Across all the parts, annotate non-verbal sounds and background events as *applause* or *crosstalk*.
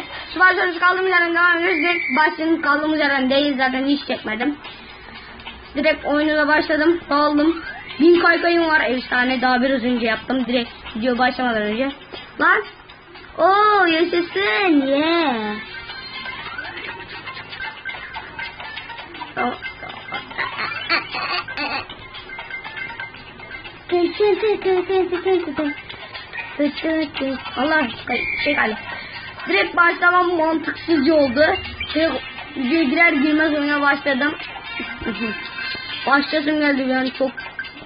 Yine sponsoruz kaldığımız yerden devam ediyoruz. Direkt başlayalım kaldığımız yerden değil zaten hiç çekmedim. Direkt oyununa başladım. Daldım. Bin kaykayım var. Efsane daha biraz önce yaptım. Direkt video başlamadan önce. Lan. Oo yaşasın. Yeah. Oh. Allah şey galiba. Direkt başlamam mantıksızca oldu. Şey, videoya girer girmez oyuna başladım. *laughs* Başlasın geldi yani çok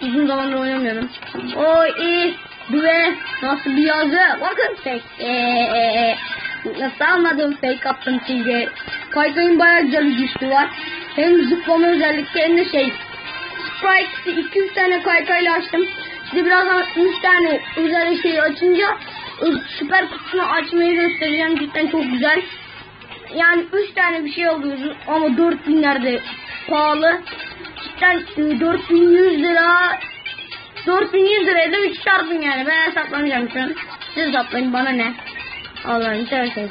uzun zamandır oynamıyorum. O iyi. Düve nasıl bir yazı? Bakın fake. Eee, nasıl anladım fake attım size. Kaykayın bayağı güzel güçlü var. Hem zıplama özellikle hem de şey. Sprite 200 tane kaykayla açtım. Şimdi birazdan 3 tane özel şeyi açınca süper kutusunu açmayı göstereceğim. Cidden çok güzel. Yani 3 tane bir şey alıyoruz ama 4000'lerde pahalı. Cidden e, 4100 lira 4100 liraya da 3 çarpın yani. Ben hesaplamayacağım şu an. Siz hesaplayın bana ne. Allah'ını severseniz.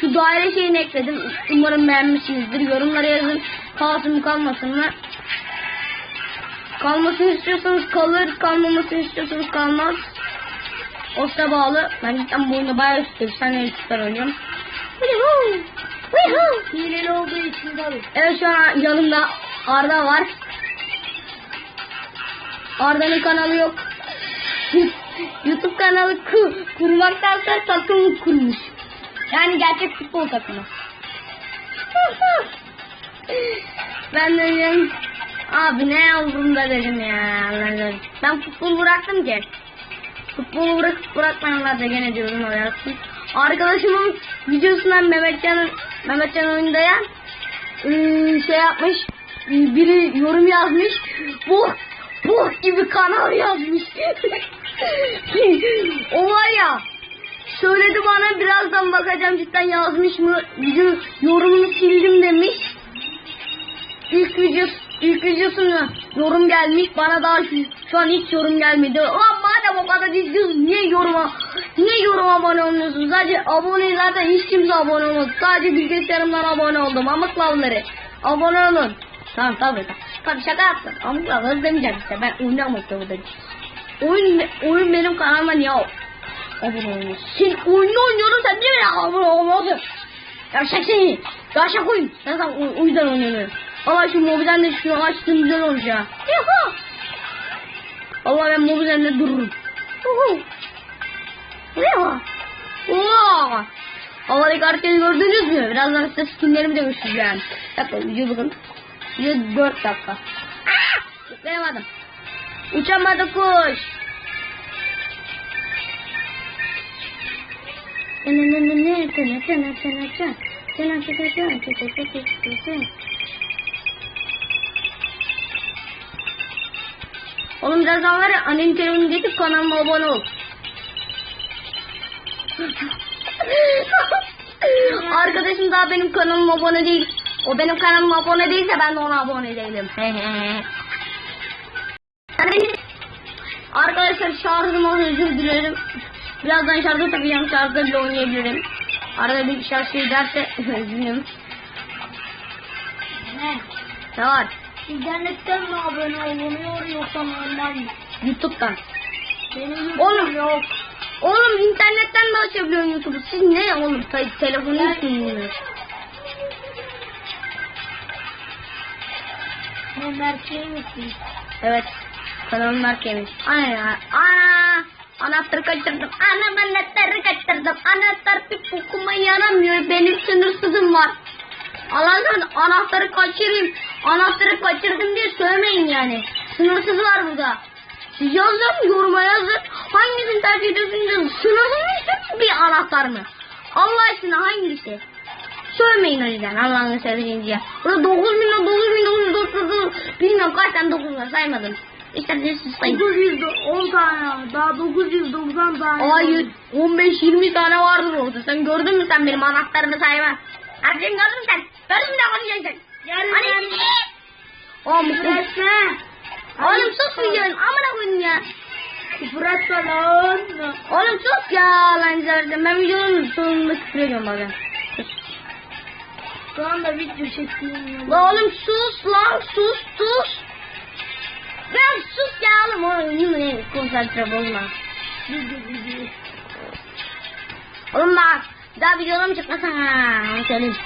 Şu daire şeyini ekledim. Umarım beğenmişsinizdir. Yorumlara yazın. Kalsın kalmasın mı? Kalmasını istiyorsanız kalır. Kalmamasını istiyorsanız kalmaz. O size bağlı. Ben cidden bu oyunda bayağı üstte. Sen ne süper oynuyorum. Hileli olduğu için tabii. Evet şu an yanımda Arda var. Arda'nın kanalı yok. *laughs* YouTube kanalı ku kurmaktansa takım kurmuş. Yani gerçek futbol takımı. *laughs* ben de dedim, abi ne oldum da dedim ya. Ben futbol bıraktım ki. Futbolu bırakıp bırakmayanlar da gene diyorum hayatım. Arkadaşımın videosundan Mehmetcan'ın Mehmetcan oyundaya ıı, şey yapmış. ıı, Biri yorum yazmış. Bu bu gibi kanal yazmış. *laughs* o var ya söyledi bana birazdan bakacağım cidden yazmış mı? Video yorumunu sildim demiş. İlk videosu ilk videosunu yorum gelmiş bana daha şu, şu an hiç yorum gelmedi. Ulan kadar izliyorsun niye yoruma niye yorum abone olmuyorsun? Sadece abone zaten hiç kimse abone olmadı. Sadece bilgisayarımdan abone oldum. Amık lavları. Abone olun. Tamam tabii. Tabii şaka yaptım. Amık lavları işte. Ben oynamak zorundayım. Oyun, oyun benim kanalıma niye abone olmuyorsun? Sen oyunu oynuyorsun sen niye bana abone olmuyorsun? Yavşak seni. Yavşak oyun. Ben sana o, yüzden oynuyorum. Allah şu mobilden de şunu açtım güzel. Yuhu. Allah ben mobilden de dururum. Yuhu. Yuhu. Yuhu. Havadaki hareketi gördünüz mü? Birazdan size skinlerimi de göstereceğim. Dakika video bakın. Video 4 dakika. Aa! Zıplayamadım. Uçamadı kuş. Oğlum birazdan var ya annenin telefonunu getir kanalıma abone ol. *laughs* Arkadaşım daha benim kanalıma abone değil. O benim kanalıma abone değilse ben de ona abone değilim. *laughs* Arkadaşlar şarjım oldu özür dilerim. Birazdan şarjı takacağım şarjda bile oynayabilirim. Arada bir şarj şey derse *laughs* üzgünüm. Ne? Ne var? İnternetten mi abone olunuyor yoksa ondan mı? Youtube'dan. Benim Oğlum. yok. Oğlum internetten mi açabiliyorsun YouTube'u? Siz ne oğlum? Ta- telefonu Ben-. Ne merkeği misin? Evet. Kanalım markaymış. Ana. Ana. Anahtarı kaçırdım. Ana anahtarı kaçırdım. Anahtar bir okuma yaramıyor. Benim sınırsızım var. Allah'ın anahtarı kaçırayım. Anahtarı kaçırdım diye söylemeyin yani. Sınırsız var burada. Siz yazın yoruma yazın. Hangisini tercih ediyorsunuz? Sınırsız mı istiyorsunuz bir anahtar mı? Allah aşkına hangisi? Söylemeyin o yüzden Allah'ını sevdiğiniz ya. Burada 9 milyon 9 milyon 9 bilmiyorum kaç tane 9 var saymadım. İşte siz sayın. 910 tane. Daha 990 tane. Hayır 15-20 tane vardır orada. Sen gördün mü sen benim anahtarımı sayma? Hadi gördün mü sen? Gördün mü ne sen? Hani ben- Oğlum, Resme. oğlum sus videonun amına koyayım ya. Küfür etme lan. Oğlum sus ya lan zaten. Ben videonun sonunda küfür ediyorum bazen. Şu anda video çekiyorum. La oğlum sus lan sus sus. Ya sus ya oğlum oğlum yine konsantre bozma. Oğlum bak daha videoda çıkmasın ha söyleyeyim.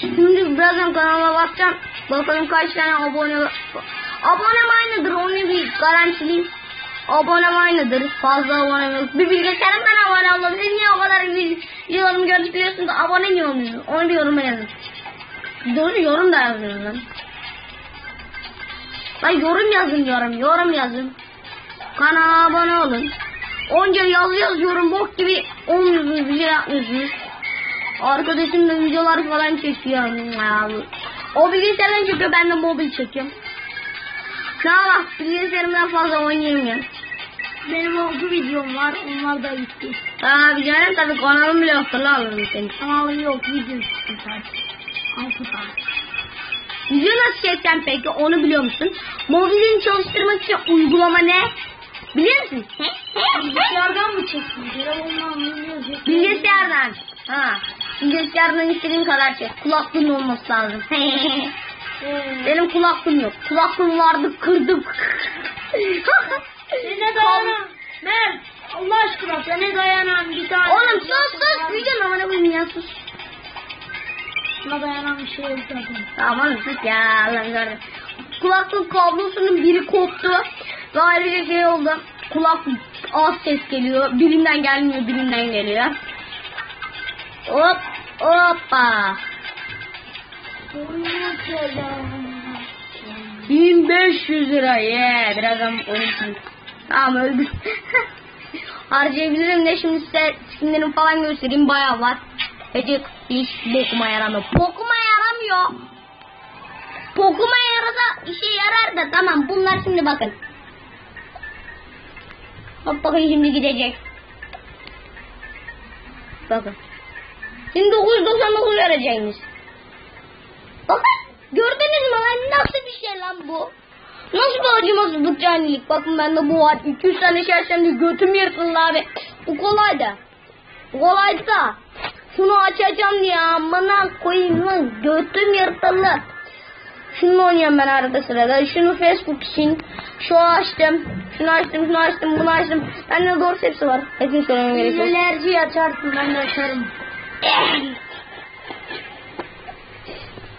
Şimdi birazdan kanalıma bakacağım. Bakalım kaç tane abone var. Abonem aynıdır onu bir garantileyim. Abonem aynıdır. Fazla abone yok. Bir bilgisayarım ben abone. Siz niye o kadar videolarımı görüp biliyorsunuz da abone niye olmuyorsunuz? Onu bir yoruma yazın. Doğru yorum da yazın lan. Lan yorum yazın yorum. Yorum yazın. Kanala abone olun. Onca yazı yazıyorum bok gibi olmuyorsunuz bir şey yapmıyorsunuz. Arkadaşım da videolar falan çekiyor. O bilgisayardan çekiyor ben de mobil çekiyorum. Ne bak bilgisayarımdan fazla oynayamıyorum. Benim oldu videom var. Onlar da gitti. Aa canım tabii kanalım bile yoktur la alırım seni. Kanalım yok. Video çıktı sadece. Altı tane. Video nasıl çekeceğim peki onu biliyor musun? Mobilini çalıştırmak için uygulama ne? Biliyor musun? Bilgisayardan mı biliyorsun? Bilgisayardan. Ha. Bilgisayardan istediğin kadar çek. Kulaklığın olması lazım. *laughs* Benim kulaklığım yok. Kulaklığım vardı kırdım. Sene dayanan. Mert. Allah aşkına sene dayanan bir tane. Oğlum sus sus. Videonun amına koyayım ya sus. Buna dayanan bir şey yok zaten. Oğlum sus ya Allah'ım gördüm. Kulaklığın kablosunun biri koptu. Ve ayrıca şey oldu. Kulaklık az ses geliyor. Birinden gelmiyor birinden geliyor. Hop hoppa. 1500 lira ye. Birazdan unuttum. Tamam öldü. *laughs* Harcayabilirim de şimdi size skinlerim falan göstereyim. Bayağı var. Hiç hiç bokuma yaramıyor. Bokuma yaramıyor. Bokuma yarasa işe yarar da tamam bunlar şimdi bakın. Hop bakın şimdi gidecek. Bakın. Şimdi 999 vereceğiniz. Bakın gördünüz mü lan nasıl bir şey lan bu? Nasıl bir acımasızlık canilik? Bakın bende bu var. 200 tane içersem de götüm yırtıldı abi. Bu kolay da. Bu kolay da. Şunu açacağım diye amına koyayım lan. Götüm yırtıldı. Şunu oynuyorum ben arada sırada. Şunu Facebook için. Şu açtım. Şunu açtım, şunu açtım, bunu açtım. Bende doğru hepsi var. Hepsini söylemem gerekiyor. Enerji açarsın ben de açarım.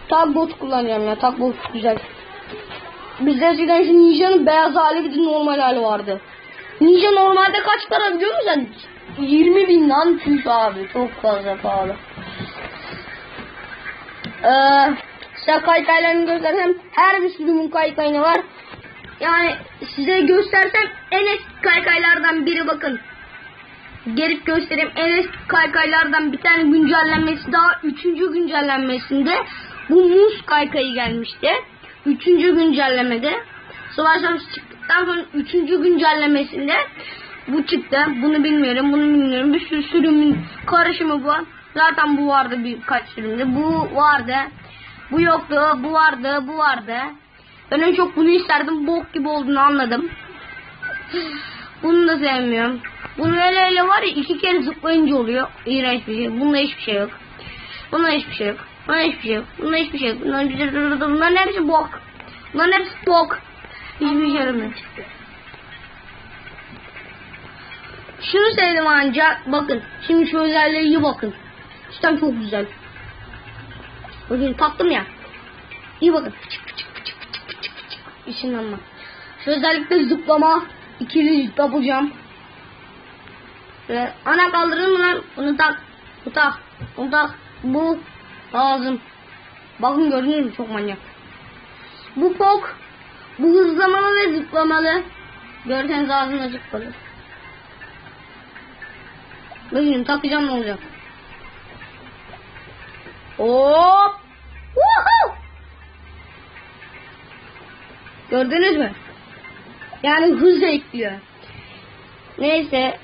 Tak bot kullanacağım ya. Tak bot güzel. Bizde eskiden şu Ninja'nın beyaz hali bir normal hali vardı. Ninja normalde kaç para biliyor musun sen? 20 bin lan tüh abi. Çok fazla pahalı. Ee, size kaykaylarını göstersem her bir sürümün kaykayını var. Yani size göstersem en eski kaykaylardan biri bakın. Gelip göstereyim. En eski kaykaylardan bir tane güncellenmesi daha üçüncü güncellenmesinde bu muz kaykayı gelmişti. Üçüncü güncellemede. Savaş Savaşı çıktıktan sonra üçüncü güncellemesinde bu çıktı. Bunu bilmiyorum, bunu bilmiyorum. Bir sürü sürümün karışımı bu. Zaten bu vardı birkaç sürümde. Bu vardı. Bu yoktu, bu vardı, bu vardı. Ben en çok bunu isterdim. Bok gibi olduğunu anladım. Bunu da sevmiyorum. Bunun öyle öyle var ya iki kere zıplayınca oluyor. İğrenç bir şey. Bunda hiçbir şey yok. Bunda hiçbir şey yok. Bunda hiçbir şey yok. Bunda hiçbir şey yok. Bunların, bunların hepsi bok. Bunların hepsi bok. Hiçbir şey yaramıyor. Şunu sevdim ancak bakın. Şimdi şu özelliğe iyi bakın. Cidden çok güzel. Bakın taktım ya. İyi bakın. Işınlanma. Şu özellikle zıplama. İkili yapacağım. Ve ana kaldırın mı lan? Bunu tak. Bu tak. Bunu tak. Bu lazım. Bakın gördünüz mü? Çok manyak. Bu pok. Bu hızlamalı ve zıplamalı. Görseniz ağzını açık kalır. Bakın takacağım ne olacak. Hop. Woohoo! Gördünüz mü? Yani hız ekliyor. Neyse.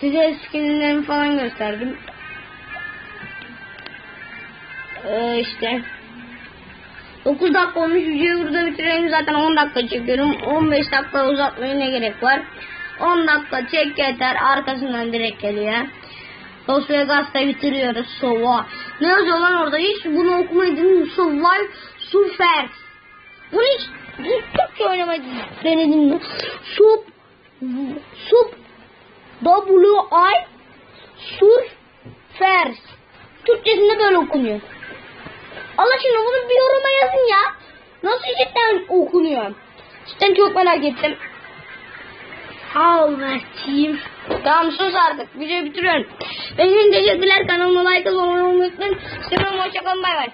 Size skinlerimi falan gösterdim. Ee, işte. 9 dakika olmuş. Videoyu burada bitireyim zaten 10 dakika çekiyorum. 15 dakika uzatmaya ne gerek var? 10 dakika çek yeter. Arkasından direkt geliyor. Las Vegas'ta bitiriyoruz. Sova ne yazıyor lan orada? Hiç bunu okumaydım Survive Surfer bunu hiç hiç Türkçe oynamayı denedin mi Sub Sub W-I Surfer Türkçesinde böyle okunuyor Allah aşkına bunu bir yoruma yazın ya. Nasıl cidden okunuyor? Cidden çok merak ettim. Al Mert'ciğim. Tamam sus artık. Videoyu bitiriyorum. Benim teşekkürler. Kanalıma like atmayı unutmayın. Size hoşçakalın. Bay bay.